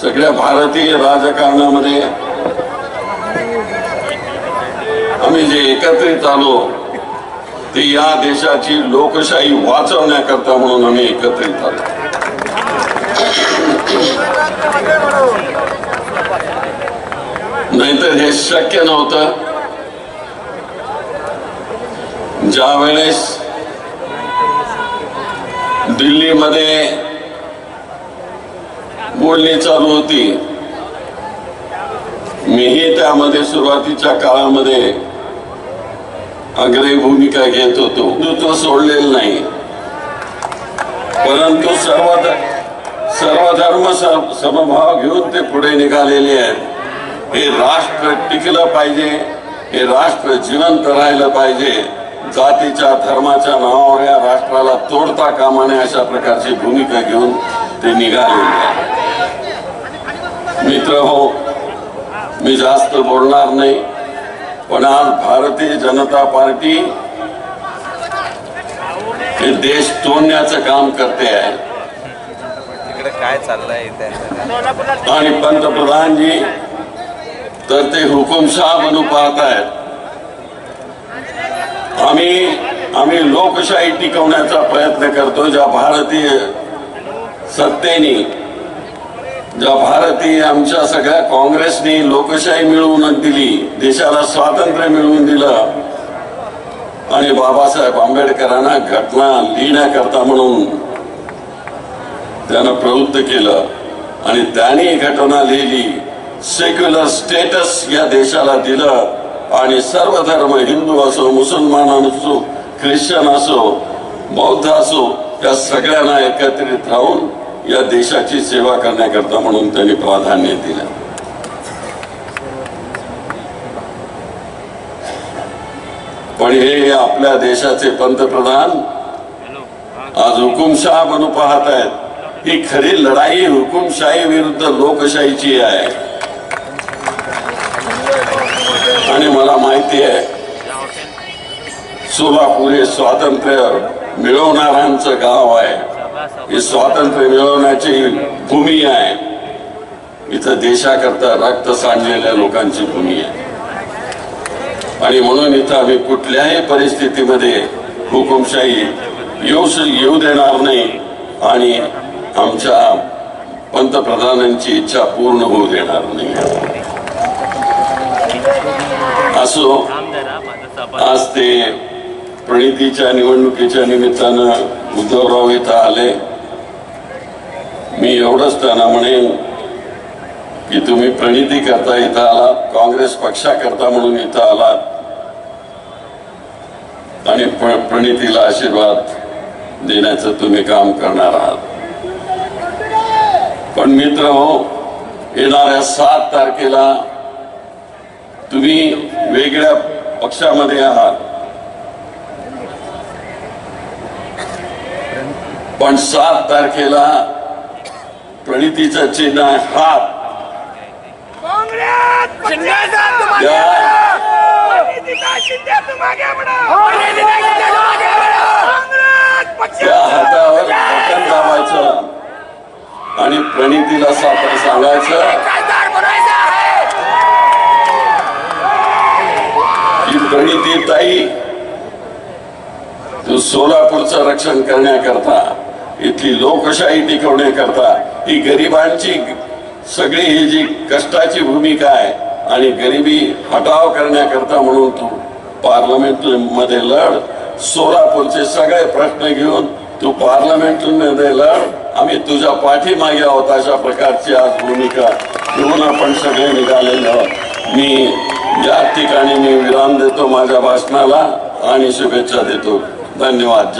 सगळ्या भारतीय राजकारणामध्ये आम्ही जे एकत्रित आलो ते या देशाची लोकशाही वाचवण्याकरता म्हणून आम्ही एकत्रित आलो. नाहीतर हे शक्य नव्हतं. ज्या वेळेस दिल्लीमध्ये बोलणी चालू होती. मीही त्यामध्ये सुरुवातीच्या काळामध्ये अग्रही भूमिका घेत होतो. हिंदुत्व सोडलेलं नाही. परंतु सर्व सर्व धर्म समभाव घेऊन ते पुढे निघालेले आहेत. हे राष्ट्र टिकलं पाहिजे. हे राष्ट्र जिवंत राहिलं पाहिजे. जातीच्या धर्माच्या नावावर या राष्ट्राला तोडता कामा नये अशा प्रकारची भूमिका घेऊन ते निघालेले आहेत. मित्र हो मी जास्त बोलणार नाही पण आज भारतीय जनता पार्टी हे देश तोडण्याचं काम करते आहे. काय चाललंय आणि पंतप्रधानजी तर ते हुकुमशाह बनू पाहत आहेत. आम्ही आम्ही लोकशाही टिकवण्याचा प्रयत्न करतो ज्या भारतीय सत्तेने ज्या भारतीय आमच्या सगळ्या काँग्रेसने लोकशाही मिळवून दिली देशाला स्वातंत्र्य मिळवून दिलं आणि बाबासाहेब आंबेडकरांना घटना लिहिण्याकरता म्हणून त्यानं प्रवृत्त केलं आणि त्यांनी घटना लिहिली सेक्युलर स्टेटस या देशाला दिलं आणि सर्व धर्म हिंदू असो मुसलमान असो ख्रिश्चन असो बौद्ध असो या सगळ्यांना एकत्रित राहून या देशाची सेवा करण्याकरता म्हणून त्यांनी प्राधान्य दिलं. पण हे आपल्या देशाचे पंतप्रधान आज हुकुमशाह म्हणून पाहत आहेत. ही खरी लढाई हुकुमशाही विरुद्ध लोकशाहीची आहे. आणि मला माहिती आहे सोलापूर हे स्वातंत्र्य मिळवणाऱ्यांचं गाव आहे. हे स्वातंत्र्य मिळवण्याची भूमी आहे. इथं देशाकरता रक्त सांडलेल्या लोकांची भूमी आहे. आणि म्हणून इथं आम्ही कुठल्याही परिस्थितीमध्ये हुकुमशाही येऊ येऊ देणार नाही आणि आमच्या पंतप्रधानांची इच्छा पूर्ण होऊ देणार नाही. असो आज ते प्रणितीच्या निवडणुकीच्या निमित्तानं उद्धवराव इथं आले. मी एवढंच त्यांना म्हणेन की तुम्ही प्रणिती करता इथं आलात काँग्रेस पक्षाकरता म्हणून इथं आलात आणि प्रणितीला आशीर्वाद देण्याचं तुम्ही काम करणार आहात. पण मित्र हो येणाऱ्या सात तारखेला तुम्ही वेगळ्या पक्षामध्ये आहात. पण सात तारखेला प्रणितीचं चिन्ह आहे हात. त्या हातावर बटन दाबायचं. आणि प्रणितीला साखर सांगायचं. की प्रणिती ताई तू सोलापूरचं रक्षण करण्याकरता इथली लोकशाही टिकवण्याकरता ही गरिबांची सगळी ही जी कष्टाची भूमिका आहे आणि गरिबी हटाव करण्याकरता म्हणून तू पार्लमेंटमध्ये लढ सोलापूरचे सगळे प्रश्न घेऊन तू पार्लमेंटमध्ये लढ. आम्ही तुझ्या पाठीमागे आहोत अशा प्रकारची आज भूमिका घेऊन आपण सगळे निघालेले आहोत. मी या ठिकाणी मी विराम देतो माझ्या भाषणाला आणि शुभेच्छा देतो. धन्यवाद. जय